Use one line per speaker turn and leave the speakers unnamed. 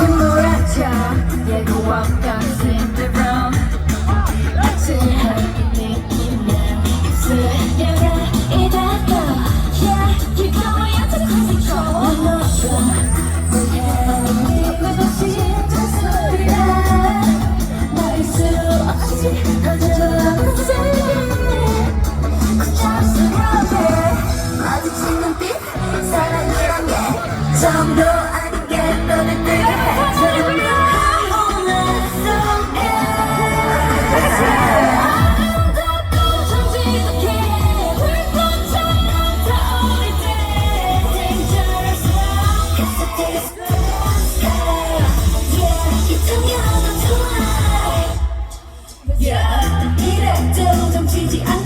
그 예고 없던 이 레벨 2로 점 치지 않